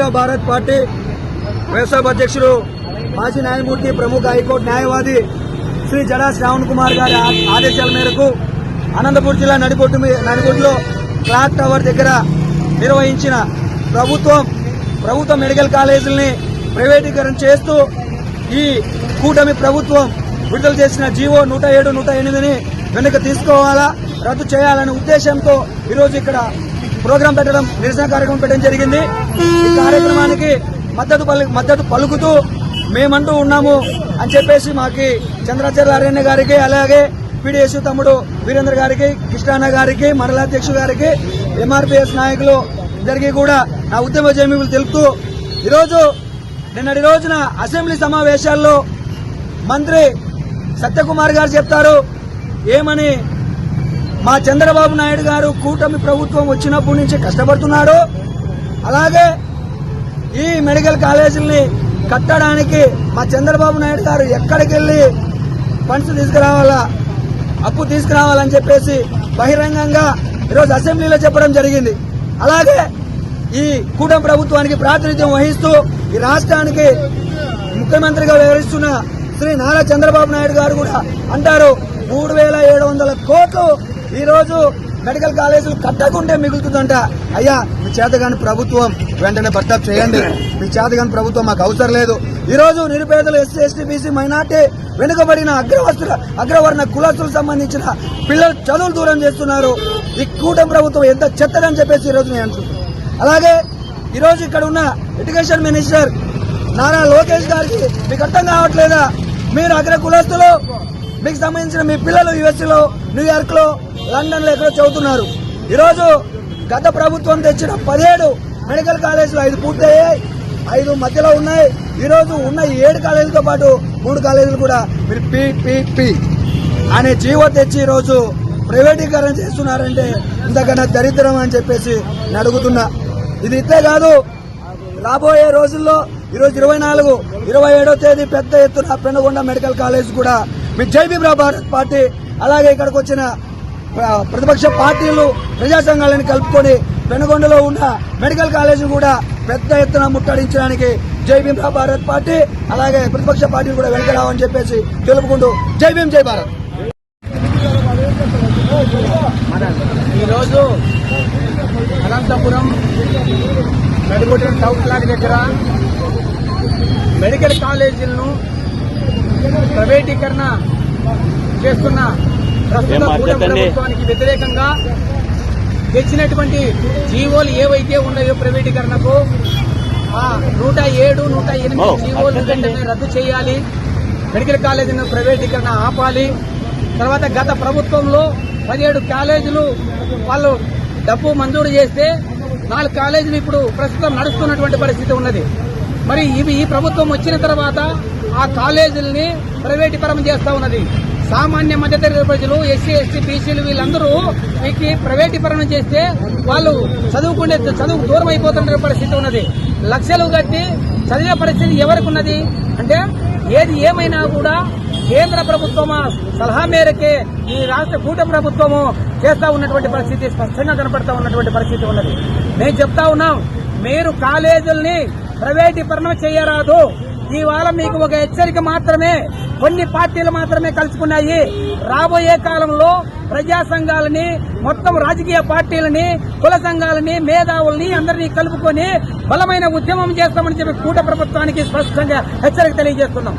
Bhimarao Bharat party వ్యవసాయ అధ్యక్షులు మాజీ న్యాయమూర్తి ప్రముఖ హైకోర్టు న్యాయవాది శ్రీ జడా శ్రావణ్ కుమార్ గారి ఆదేశాల మేరకు అనంతపూర్ జిల్లా నడిబొట్టు మీ- క్లాక్ టవర్ దగ్గర నిర్వహించిన ప్రభుత్వం ప్రభుత్వ మెడికల్ కాలేజీలని ప్రైవేటీకరణ చేస్తూ ఈ కూటమి ప్రభుత్వం విడుదల చేసిన జీవో నూట ఏడు నూట ఎనిమిదిని వెనుక తీసుకోవాలా రద్దు చేయాలనే ఉద్దేశంతో ఈరోజు ఇక్కడ ప్రోగ్రాం పెట్టడం నిరసన కార్యక్రమం పెట్టడం జరిగింది. ఈ కార్యక్రమానికి మద్దతు మద్దతు పలుకుతూ మేమంటూ ఉన్నాము అని చెప్పేసి మాకి చంద్రాచార్య గారికి అలాగే పీడిఎస్ తమ్ముడు వీరేంద్ర గారికి కృష్ణాన్న గారికి మండలాధ్యక్షుడు గారికి ఎంఆర్పిఎస్ నాయకులు ఇద్దరికి కూడా నా ఉద్యమ జమీములు తెలుపుతూ ఈరోజు నిన్నటి రోజున అసెంబ్లీ సమావేశాల్లో మంత్రి సత్యకుమార్ గారు చెప్తారు ఏమని మా చంద్రబాబు నాయుడు గారు కూటమి ప్రభుత్వం వచ్చినప్పటి నుంచి కష్టపడుతున్నాడు. అలాగే ఈ మెడికల్ కాలేజీల్ని కట్టడానికి మా చంద్రబాబు నాయుడు గారు ఎక్కడికి వెళ్ళి ఫండ్స్ తీసుకురావాలా అప్పు తీసుకురావాలని చెప్పేసి బహిరంగంగా ఈరోజు అసెంబ్లీలో చెప్పడం జరిగింది. అలాగే ఈ కూటమి ప్రభుత్వానికి ప్రాతినిధ్యం వహిస్తూ ఈ రాష్ట్రానికి ముఖ్యమంత్రిగా వ్యవహరిస్తున్న శ్రీ నారా చంద్రబాబు నాయుడు గారు కూడా అంటారు మూడు వేల ఏడు వందల కోట్లు ఈరోజు మెడికల్ కాలేజీలు కట్టకుంటే మిగులుతుందంట. అయ్యా మీ చేతగాని ప్రభుత్వం వెంటనే బర్తాప్ చేయండి. మీ చేతగాని ప్రభుత్వం మాకు అవసరం లేదు. ఈరోజు నిరుపేదలు ఎస్సీ ఎస్టీ బీసీ మైనార్టీ వెనుకబడిన అగ్రవస్తుల అగ్రవర్ణ కులస్తులకు సంబంధించిన పిల్లలు చదువులు దూరం చేస్తున్నారు. ఈ కూటమి ప్రభుత్వం ఎంత చెత్తదని చెప్పేసి ఈ రోజు నేను అంటున్నాను. అలాగే ఈరోజు ఇక్కడ ఉన్న ఎడ్యుకేషన్ మినిస్టర్ నారా లోకేష్ గారికి మీకు అర్థం కావట్లేదా? మీరు అగ్ర కులస్తులు మీకు సంబంధించిన మీ పిల్లలు యుఎస్లో న్యూయార్క్లో లండన్లో లండన్లో ఎక్కడో చదువుతున్నారు. ఈరోజు గత ప్రభుత్వం తెచ్చిన పదిహేడు మెడికల్ కాలేజీలు ఐదు పూర్తయ్యాయి. ఐదు మధ్యలో ఉన్నాయి. ఈరోజు ఉన్న ఏడు కాలేజీలతో పాటు మూడు కాలేజీలు కూడా మీరు పిపిపి అనే జీవో తెచ్చి ఈరోజు ప్రైవేటీకరణ చేస్తున్నారంటే ఇంతకన్నా దరిద్రం అని చెప్పేసి నేను అడుగుతున్నా. ఇది ఇంతే కాదు. రాబోయే రోజుల్లో ఈరోజు ఇరవై నాలుగు ఇరవై ఏడో తేదీ పెద్ద ఎత్తున పెనుగొండ మెడికల్ కాలేజ్ కూడా మీ జైబీ భారత్ పార్టీ అలాగే ఇక్కడికి వచ్చిన ప్రతిపక్ష పార్టీలు ప్రజా సంఘాలను కలుపుకొని పెనుగొండలో ఉన్న మెడికల్ కాలేజీ కూడా పెద్ద ఎత్తున ముట్టడించడానికి జై భీమ్ భారత్ పార్టీ అలాగే ప్రతిపక్ష పార్టీలు కూడా వెనకరావని చెప్పేసి తెలుపుకుంటూ జై భీమ్ జై భారత్. ఈరోజు అనంతపురం మెడికోటం టౌన్ ప్లాన్ దగ్గర మెడికల్ కాలేజీలను ప్రైవేటీకరణ చేస్తున్న ప్రభుత్వానికి వ్యతిరేకంగా తెచ్చినటువంటి జీవోలు ఏవైతే ఉన్నాయో ప్రైవేటీకరణకు ఆ నూట ఏడు నూట ఎనిమిది జీవోలు రద్దు చేయాలి. మెడికల్ కాలేజీలను ప్రైవేటీకరణ ఆపాలి. తర్వాత గత ప్రభుత్వంలో పదిహేడు కాలేజీలు వాళ్ళు డబ్బు మంజూరు చేస్తే నాలుగు కాలేజీలు ఇప్పుడు ప్రస్తుతం నడుస్తున్నటువంటి పరిస్థితి ఉన్నది. మరి ఇవి ఈ ప్రభుత్వం వచ్చిన తర్వాత ఆ కాలేజీలని ప్రైవేటీకరణ చేస్తా ఉన్నది. సామాన్య మధ్యతరగతి ప్రజలు ఎస్సీ ఎస్టీ బీసీలు వీళ్ళందరూ వీటికి ప్రైవేటీకరణ చేస్తే వాళ్ళు చదువుకునే చదువు దూరం అయిపోతున్న పరిస్థితి ఉన్నది. లక్షలు కట్టి చదివే పరిస్థితి ఎవరికి ఉన్నది అంటే ఏది ఏమైనా కూడా కేంద్ర ప్రభుత్వం సలహా మేరకే ఈ రాష్ట్ర కూట ప్రభుత్వము చేస్తా ఉన్నటువంటి పరిస్థితి స్పష్టంగా కనపడతా ఉన్నటువంటి పరిస్థితి ఉన్నది. మేము చెప్తా ఉన్నాం మీరు కాలేజీల్ని ప్రైవేటీకరణ చేయరాదు. ఇవాళ మీకు ఒక హెచ్చరిక మాత్రమే కొన్ని పార్టీలు మాత్రమే కలుసుకున్నాయి. రాబోయే కాలంలో ప్రజా సంఘాలని మొత్తం రాజకీయ పార్టీలని కుల సంఘాలని మేధావుల్ని అందరినీ కలుపుకొని బలమైన ఉద్యమం చేస్తామని చెప్పి కూట ప్రభుత్వానికి స్పష్టంగా హెచ్చరిక తెలియజేస్తున్నాం.